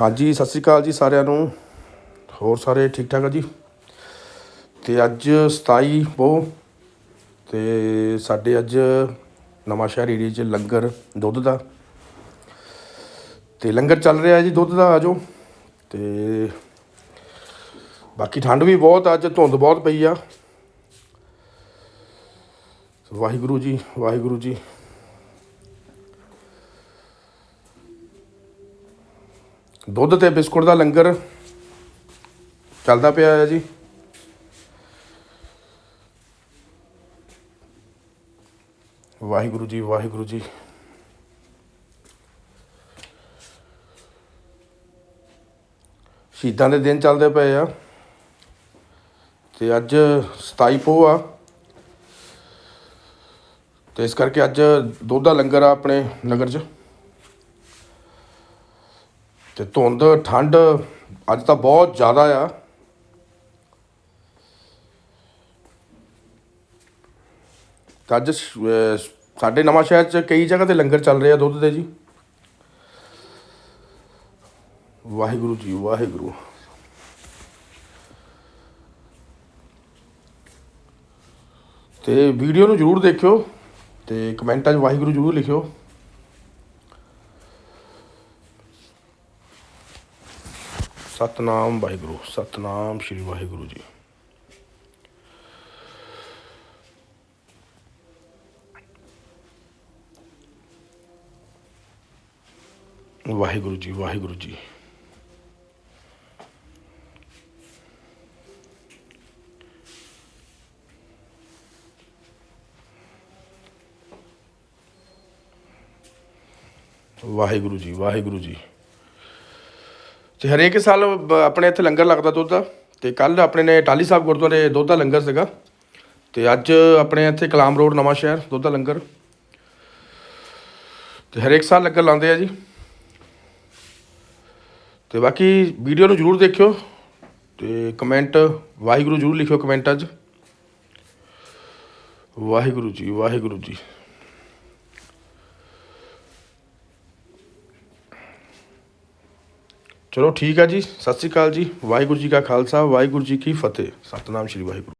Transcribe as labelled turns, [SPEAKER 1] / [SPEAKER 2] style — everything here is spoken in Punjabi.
[SPEAKER 1] ਹਾਂਜੀ, ਸਤਿ ਸ਼੍ਰੀ ਅਕਾਲ ਜੀ ਸਾਰਿਆਂ ਨੂੰ। ਹੋਰ ਸਾਰੇ ਠੀਕ ਠਾਕ ਆ ਜੀ? ਤੇ ਅੱਜ 27 ਪੋ ਤੇ ਸਾਡੇ ਅੱਜ ਨਵਾਂ ਸ਼ਹਿਰ ਏਰੀਏ 'ਚ ਲੰਗਰ, ਦੁੱਧ ਦਾ। ਤੇ ਲੰਗਰ ਚੱਲ ਰਿਹਾ ਜੀ, ਦੁੱਧ ਦਾ ਆਜੋ ਤੇ ਬਾਕੀ ਠੰਡ ਵੀ ਬਹੁਤ ਅੱਜ ਧੁੰਦ ਬਹੁਤ ਪਈ ਆ। ਵਾਹਿਗੁਰੂ ਜੀ ਵਾਹਿਗੁਰੂ ਜੀ। ਦੁੱਧ ਤੇ ਬਿਸਕੁਟ ਦਾ ਲੰਗਰ ਚੱਲਦਾ ਪਿਆ ਹੈ ਜੀ। ਵਾਹਿਗੁਰੂ ਜੀ ਵਾਹਿਗੁਰੂ ਜੀ। ਸ਼ਹੀਦਾਂ ਦੇ ਦਿਨ ਚੱਲਦੇ ਪਏ ਆ ਤੇ ਅੱਜ 27 ਪੋਹ ਆ। ਤੇ ਇਸ ਕਰਕੇ ਅੱਜ ਦੁੱਧ ਦਾ ਲੰਗਰ ਆ ਆਪਣੇ ਨਗਰ 'ਚ। ਤੇ ਧੁੰਦ, ਠੰਡ ਅੱਜ ਤਾਂ ਬਹੁਤ ਜ਼ਿਆਦਾ ਆ। ਅੱਜ ਸਾਡੇ ਨਵਾਂ ਸ਼ਹਿਰ 'ਚ ਕਈ ਜਗ੍ਹਾ ਤੇ ਲੰਗਰ ਚੱਲ ਰਹੇ ਆ ਦੁੱਧ ਦੇ ਜੀ। ਵਾਹਿਗੁਰੂ ਜੀ, ਵਾਹਿਗੁਰੂ। ਤੇ ਵੀਡੀਓ ਨੂੰ ਜਰੂਰ ਦੇਖਿਓ ਤੇ ਕਮੈਂਟਾਂ 'ਚ ਵਾਹਿਗੁਰੂ ਜਰੂਰ ਲਿਖਿਓ। ਸਤਨਾਮ ਵਾਹਿਗੁਰੂ ਸਤਨਾਮ ਸ਼੍ਰੀ ਵਾਹਿਗੁਰੂ ਜੀ। ਵਾਹਿਗੁਰੂ ਜੀ ਵਾਹਿਗੁਰੂ ਜੀ। ਵਾਹਿਗੁਰੂ ਜੀ ਵਾਹਿਗੁਰੂ ਜੀ। ਤੇ ਹਰੇਕ ਸਾਲ ਬ- ਆਪਣੇ ਇੱਥੇ ਲੰਗਰ ਲੱਗਦਾ ਦੁੱਧ ਦਾ। ਤੇ ਕੱਲ ਆਪਣੇ ਨੇ ਟਾਲੀ ਸਾਹਿਬ ਗੁਰਦੁਆਰੇ ਦੁੱਧ ਦਾ ਲੰਗਰ ਸੀਗਾ। ਤੇ ਅੱਜ ਆਪਣੇ ਇੱਥੇ ਕਲਾਮ ਰੋਡ, ਨਵਾਂ ਸ਼ਹਿਰ, ਦੁੱਧ ਦਾ ਲੰਗਰ। ਤੇ ਹਰੇਕ ਸਾਲ ਲੰਗਰ ਲਾਉਂਦੇ ਆ ਜੀ। ਤੇ ਬਾਕੀ ਵੀਡੀਓ ਨੂੰ ਜਰੂਰ ਦੇਖਿਓ। ਤੇ ਕਮੈਂਟ ਵਾਹਿਗੁਰੂ ਜਰੂਰ ਲਿਖਿਓ ਕਮੈਂਟ ਅੱਜ ਵਾਹਿਗੁਰੂ ਜੀ ਵਾਹਿਗੁਰੂ ਜੀ। ਚਲੋ ਠੀਕ ਆ ਜੀ, ਸਤਿ ਸ਼੍ਰੀ ਅਕਾਲ ਜੀ, ਵਾਹਿਗੁਰੂ ਜੀ ਕਾ ਖਾਲਸਾ, ਵਾਹਿਗੁਰੂ ਜੀ ਕੀ ਫਤਿਹ। ਸਤਨਾਮ ਸ਼੍ਰੀ ਵਾਹਿਗੁਰੂ।